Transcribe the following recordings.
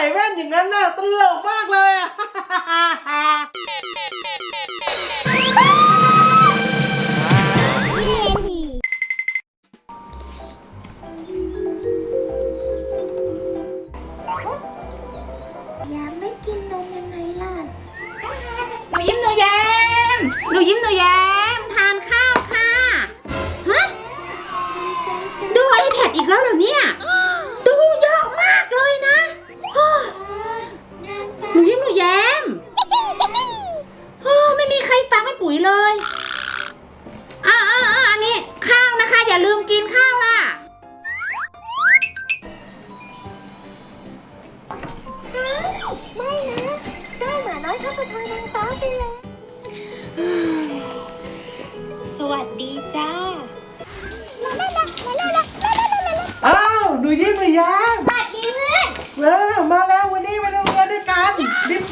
ใส่แว่นอย่างนั้นน่ะตลกมากเลยอะ หนูยิ้มหนูแย้มโอ้ไม่มีใครฟังไม่ปุ๋ยเลยอ่าอ่าอ่าอันนี้ข้าวนะคะ อย่าลืมกินข้าวล่ะ ไม่นะเจ้าหมาน้อยท่านประธานนางฟ้าไปแล้วสวัสดีจ้าอ้าวหนูยิ้มหนูแย้ม สวัสดีเพื่อน เออมาแล้ว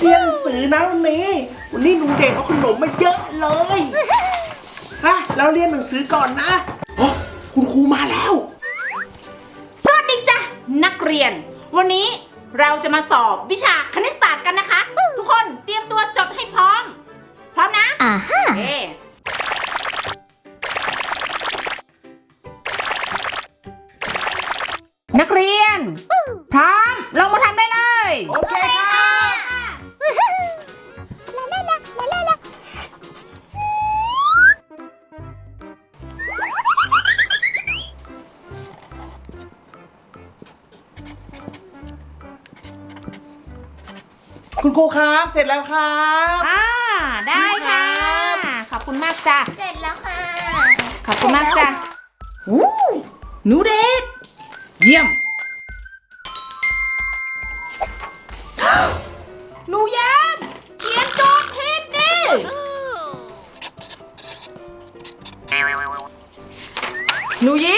เรียนหนังสือนะวันนี้ วันนี้หนูเด็กเอาขนมมาเยอะเลยฮะเราเรียนหนังสือก่อนนะโอ้คุณครูมาแล้ว สวัสดีจ้ะนักเรียน วันนี้เราจะมาสอบวิชาคณิตศาสตร์กันนะคะ ทุกคนเตรียมตัวจดให้พร้อม พร้อมนะ อ่าฮะ เอนั คุณครูครับ เสร็จแล้วครับ อ่าได้ค่ะ ขอบคุณมากจ้ะเสร็จแล้วค่ะ ขอบคุณมากจ้ะวู้หนูเด็กเยี่ยมหนูแย้มเขียนโจทย์ผิดดิหนูยิ้ม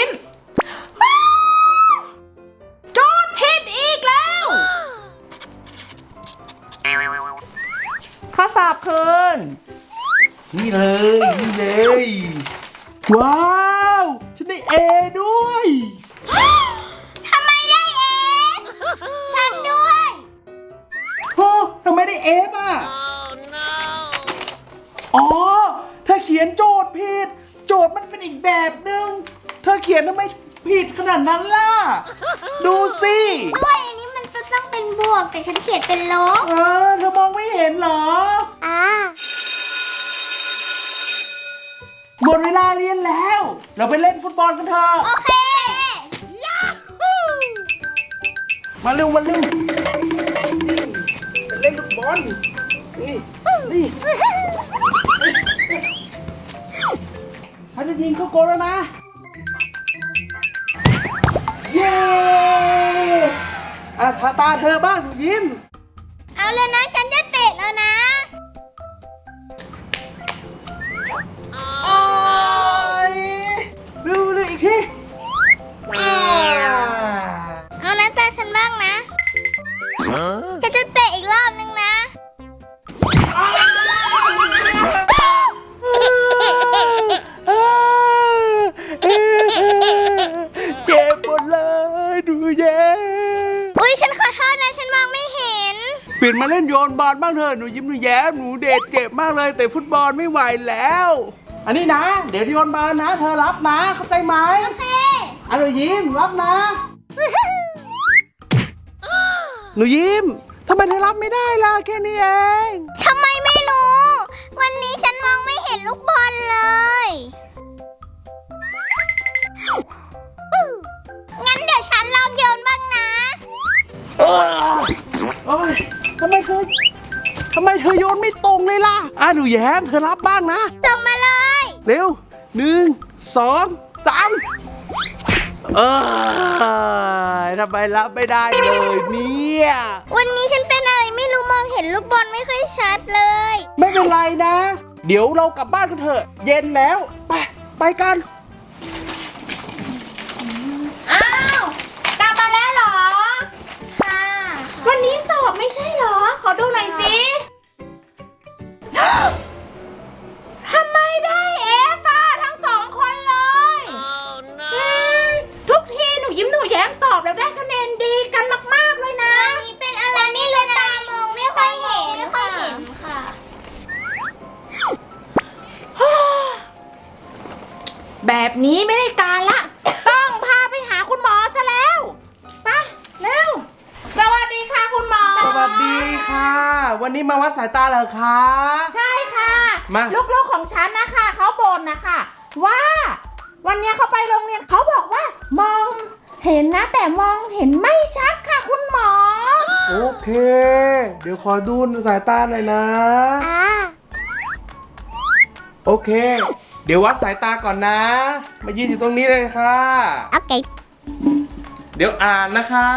ข้อสอบคืน นี่เลย นี่เลย ว้าว ฉันได้เอด้วย ทำไมได้เอฟฉันด้วย โอ้ทำไมได้เอฟอะ อ๋อ เธอเขียนโจทย์ผิด โจทย์มันเป็นอีกแบบหนึ่ง เธอเขียนทำไมผิดขนาดนั้นล่ะ ดูสิ ด้วย เป็นบวก แต่ฉันเขียนเป็นลบ เออเธอมองไม่เห็นเหรอ อ่า หมดเวลาเรียนแล้ว เราไปเล่นฟุตบอลกันเถอะโอเคยาฮูมาเร็วมาเร็วไปเล่นฟุตบอลนี่นี่เขาจะยิงเข้าโกลแล้วนะ เย้ อะทาตาเธอบ้างหนูยิ้ม เอาเลยนะฉันจะเตะแล้วนะโอ้ยเร็วเร็วอีกทีอ่าเอาแล้วตาฉันบ้างนะฉันจะเตะอีกรอบนึงนะเจ็บหมดเลยดูแย่อุ้ ยฉันขอโทษนะฉันมองไม่เห็น เปลี่ยนมาเล่นโยนบอลบ้างเถอะหนูยิ้มหนูแย้มหนูเดทเจ็บมากเลยแต่ฟุตบอลไม่ไหวแล้ว อันนี้นะ เดี๋ยวโยนบอลนะ เธอรับนะเข้าใจไหมโอเคอะหนูยิ้มรับนะ หนูยิ้มทำไมเธอรับไม่ได้ล่ะแค่นี้เองทำไมไม่รู้ วันนี้ฉันมองไม่เห็นลูกบอลเลย งั้นเดี๋ยวฉันลองโยนบ้างนะ โอ้ยทำไมเธอทำไมเธอโยนไม่ตรงเลยล่ะอะหนูแย้มเธอรับบ้างนะ ส่งมาเลย เร็วหนึ่งสองสามเออทำไมรับไม่ได้เลยเนี่ย วันนี้ฉันเป็นอะไรไม่รู้มองเห็นลูกบอลไม่ค่อยชัดเลย ไม่เป็นไรนะ เดี๋ยวเรากลับบ้านกันเถอะ เย็นแล้ว ไป ไปกัน อ้าว นนี้สอบไม่ใช่เหรอ ขอดูหน่อยสิ ทำไมได้ นนี้มาวัดสายตาเหรอคะ ใช่ค่ะมาลูกๆของฉันนะคะเขาบ่นนะคะว่า วันเนี้ยเขาไปโรงเรียนเขาบอกว่ามองเห็นนะ แต่มองเห็นไม่ชัดค่ะ คุณหมอโอเค เดี๋ยวขอดูสายตาหน่อยนะ อ่าโอเค เดี๋ยววัดสายตาก่อนนะ มายืนอยู่ตรงนี้เลยค่ะ โอเค เดี๋ยวอ่านนะคะ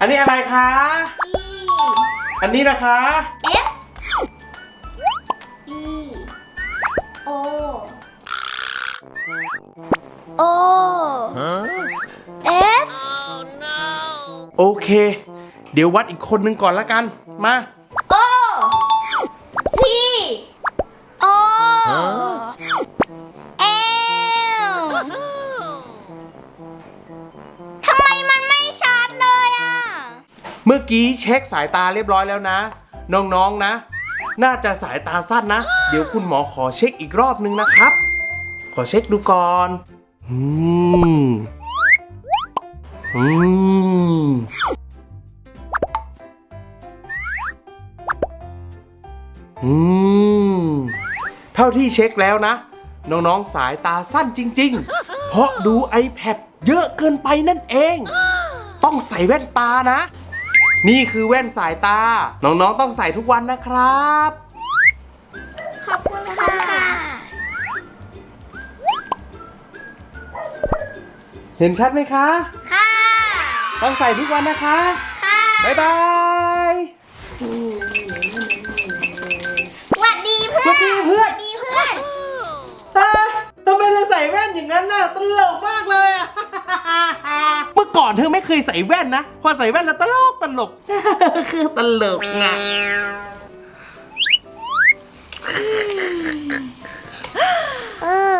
อันนี้อะไรคะ E อันนี้นะคะ F E O O F โอเค เดี๋ยววัดอีกคนนึงก่อนละกัน มา O T O เมื่อกี้เช็คสายตาเรียบร้อยแล้วนะ น้องๆนะ น่าจะสายตาสั้นนะ เดี๋ยวคุณหมอขอเช็คอีกรอบนึงนะครับ ขอเช็คดูก่อนอืมอืมอืมเท่าที่เช็คแล้วนะ น้องๆสายตาสั้นจริง ๆ เพราะดู iPad เยอะเกินไปนั่นเอง ต้องใส่แว่นตานะ นี่คือแว่นสายตา น้องๆต้องใส่ทุกวันนะครับ ขอบคุณค่ะ เห็นชัดไหมคะ ค่ะ ต้องใส่ทุกวันนะคะ ค่ะ บ๊ายบายสวัสดีเพื่อน สวัสดีเพื่อนสวัสดีเพื่อนฮะทำไมเธอใส่แว่นอย่างนั้นน่ะตลกมากเลยอะเมื่อ ก่อนเธอไม่เคยใส่แว่นนะ พอใส่แว่นแล้วตลกตลก คือตลกไงเออ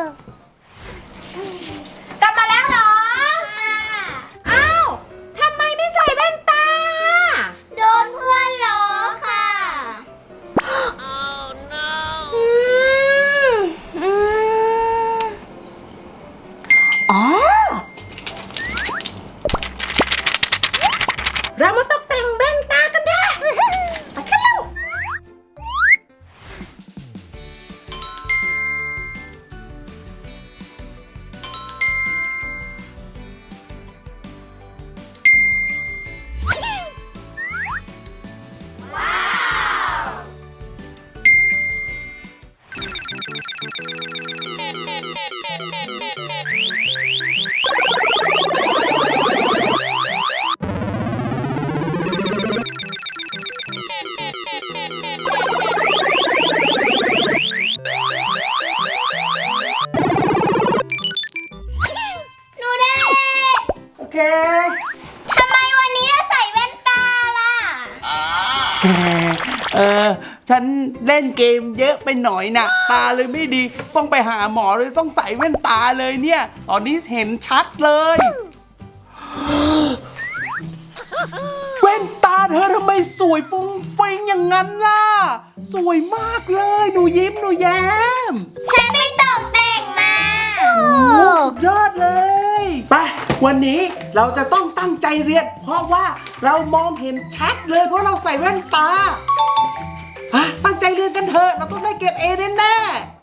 หนูเด็กโอเค ทำไมวันนี้ใส่แว่นตาล่ะ เออ ฉันเล่นเกมเยอะไปหน่อยนะตาเลยไม่ดี ต้องไปหาหมอเลยต้องใส่แว่นตาเลยเนี่ย ตอนนี้เห็นชัดเลย แว่นตาเธอทำไมสวยฟุ้งฟิ้งอย่างนั้นล่ะ สวยมากเลยหนูยิ้มหนูแย้มฉันไปตกแต่งมาสุดยอดเลยไปวันนี้เราจะต้องตั้งใจเรียน เพราะว่าเรามองเห็นชัดเลยเพราะเราใส่แว่นตา อะตั้งใจเรียนกันเถอะ เราต้องได้เกรดเอแน่ๆ